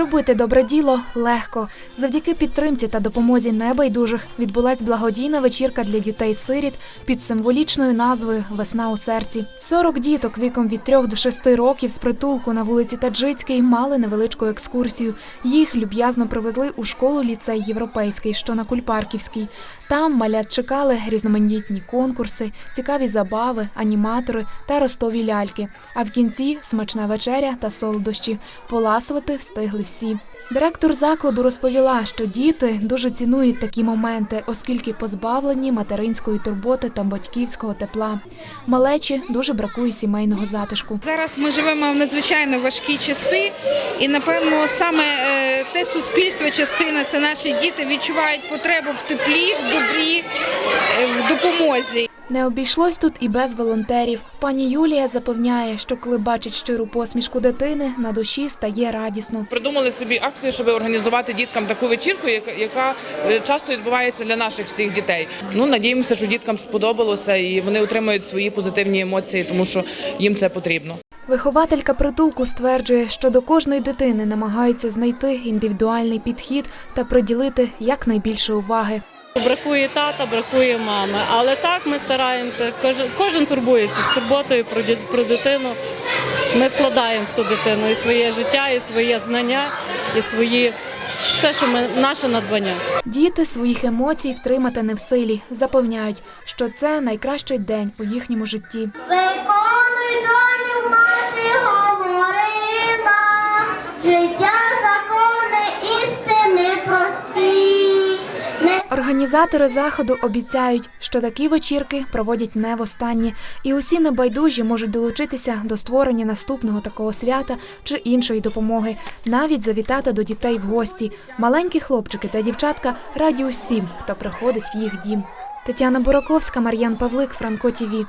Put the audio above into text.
Зробити добре діло легко. Завдяки підтримці та допомозі небайдужих відбулась благодійна вечірка для дітей-сиріт під символічною назвою Весна у серці. 40 діток віком від 3 до 6 років з притулку на вулиці Таджицькій мали невеличку екскурсію. Їх люб'язно привезли у школу ліцей європейський, що на Кульпарківській. Там малят чекали різноманітні конкурси, цікаві забави, аніматори та ростові ляльки. А в кінці смачна вечеря та солодощі. Поласувати встигли всі. Директор закладу розповіла, що діти дуже цінують такі моменти, оскільки позбавлені материнської турботи та батьківського тепла. Малечі дуже бракує сімейного затишку. Зараз ми живемо в надзвичайно важкі часи, і напевно саме е, те суспільство, частина це наші діти відчувають потребу в теплі, в добрі, е, в допомозі. Не обійшлось тут і без волонтерів. Пані Юлія запевняє, що коли бачить щиру посмішку дитини, на душі стає радісно. Придумали собі акцію, щоб організувати діткам таку вечірку, яка, е, часто відбувається для наших всіх дітей. Ну надіємося, що діткам сподобалося і вони отримають свої позитивні емоції, тому що їм це потрібно. Вихователька притулку стверджує, що до кожної дитини намагаються знайти індивідуальний підхід та приділити якнайбільше уваги. Бракує тата, бракує мами. Але так ми стараємося. Кожен, кожен турбується з турботою про, про дитину. Ми вкладаємо в ту дитину і своє життя, і своє знання, і свої все, що ми наше надбання. Діти своїх емоцій втримати не в силі. Запевняють, що це найкращий день у їхньому житті. Організатори заходу обіцяють, що такі вечірки проводять не востаннє, і усі небайдужі можуть долучитися до створення наступного такого свята чи іншої допомоги, навіть завітати до дітей в гості. Маленькі хлопчики та дівчатка раді усім, хто приходить в їх дім. Тетяна Бураковська, Мар'ян Павлик, Франко ТІВІ.